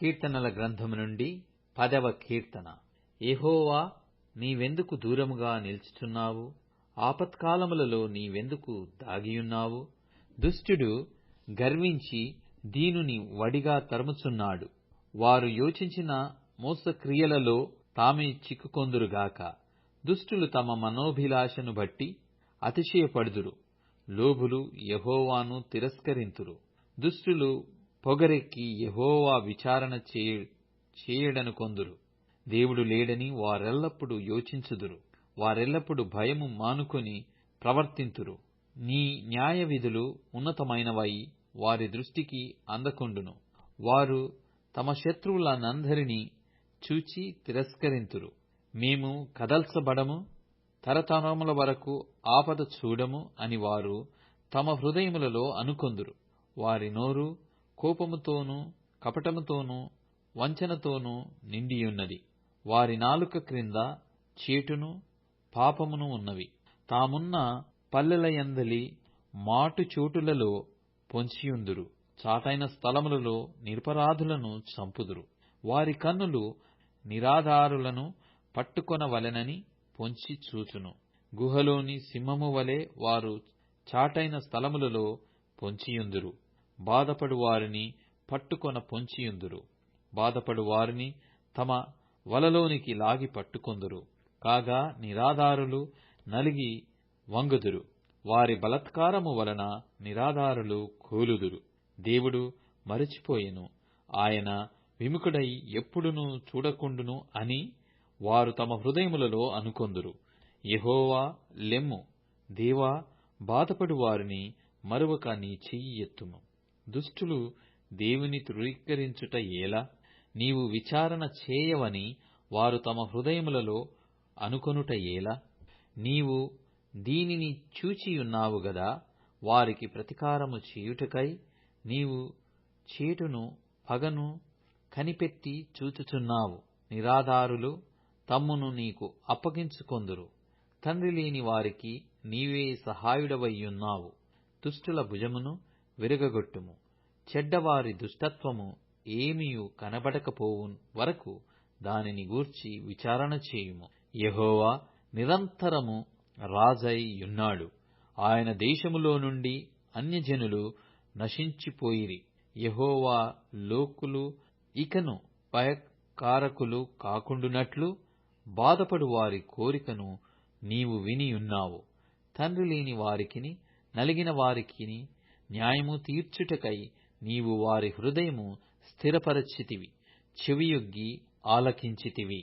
కీర్తనల గ్రంథము నుండి పదవ కీర్తన. ఎహోవా నీవెందుకు దూరముగా నిలుచుచున్నావు? ఆపత్కాలములలో నీవెందుకు దాగియున్నావు? దుష్టుడు గర్వించి దీనుని వడిగా తరుముచున్నాడు. వారు యోచించిన మోసక్రియలలో తామే చిక్కుకొందురుగాక. దుష్టులు తమ మనోభిలాషను బట్టి అతిశయపడుదురు. లోభులు యెహోవాను తిరస్కరింతురు. దుష్టులు పొగరెక్కి యహోవా విచారణ చేయడనుకొందురు దేవుడు లేడని వారెల్లప్పుడు యోచించుదురు. వారెల్లప్పుడు భయము మానుకొని ప్రవర్తింతురు. నీ న్యాయ విధులు ఉన్నతమైనవై వారి దృష్టికి అందకుండును. వారు తమ శత్రువులనందరినీ చూచి తిరస్కరింతురు. మేము కదల్చబడము తరతరముల వరకు ఆపద చూడము అని వారు తమ హృదయములలో అనుకొందురు. వారి నోరు కోపముతోనూ కపటముతోనూ వంచనతోనూ నిండియున్నది. వారి నాలుక క్రింద చేటును పాపమును ఉన్నవి. తామున్న పల్లెలయందలి మాటు చోటులలో పొంచియుందురు. చాటైన స్థలములలో నిరపరాధులను చంపుదురు. వారి కన్నులు నిరాధారులను పట్టుకొనవలెనని పొంచి చూచును. గుహలోని సింహము వలె వారు చాటైన స్థలములలో పొంచియుందురు. బాధపడు వారిని పట్టుకొన పొంచియుందురు. బాధపడు వారిని తమ వలలోనికి లాగి పట్టుకొందురు. కాగా నిరాధారులు నలిగి వంగుదురు. వారి బలత్కారము వలన నిరాధారులు కూలుదురు. దేవుడు మరచిపోయెను. ఆయన విముఖుడై ఎప్పుడునూ చూడకుండును అని వారు తమ హృదయములలో అనుకొందురు. యెహోవా లెమ్ము. దేవా బాధపడు వారిని మరువక నీ చెయ్యి ఎత్తుము. దుష్టులు దేవుని ధృవీకరించుట ఏలా? నీవు విచారణ చేయవని వారు తమ హృదయములలో అనుకొనుట ఏలా? నీవు దీనిని చూచియున్నావు గదా వారికి ప్రతికారము చేయుటకై నీవు చేటును పగను కనిపెట్టి చూచుచున్నావు. నిరాధారులు తమ్మును నీకు అప్పగించుకొందురు. తండ్రి లేని వారికి నీవే సహాయుడవయ్యున్నావు దుష్టుల భుజమును విరగగొట్టుము. చెడ్డవారి దుష్టత్వము ఏమియు కనబడకపోవు వరకు దానిని గూర్చి విచారణ చేయుము. యహోవా నిరంతరము రాజైయున్నాడు ఆయన దేశములో నుండి అన్యజనులు నశించిపోయిరి. యహోవా లోకులు ఇకను భయకారకులు కాకుండునట్లు బాధపడు వారి కోరికను నీవు వినియున్నావు తండ్రి లేని వారికిని నలిగిన వారికిని న్యాయము తీర్చుటకై నీవు వారి హృదయము స్థిరపరచితివి చెవియొగ్గి ఆలకించితివి.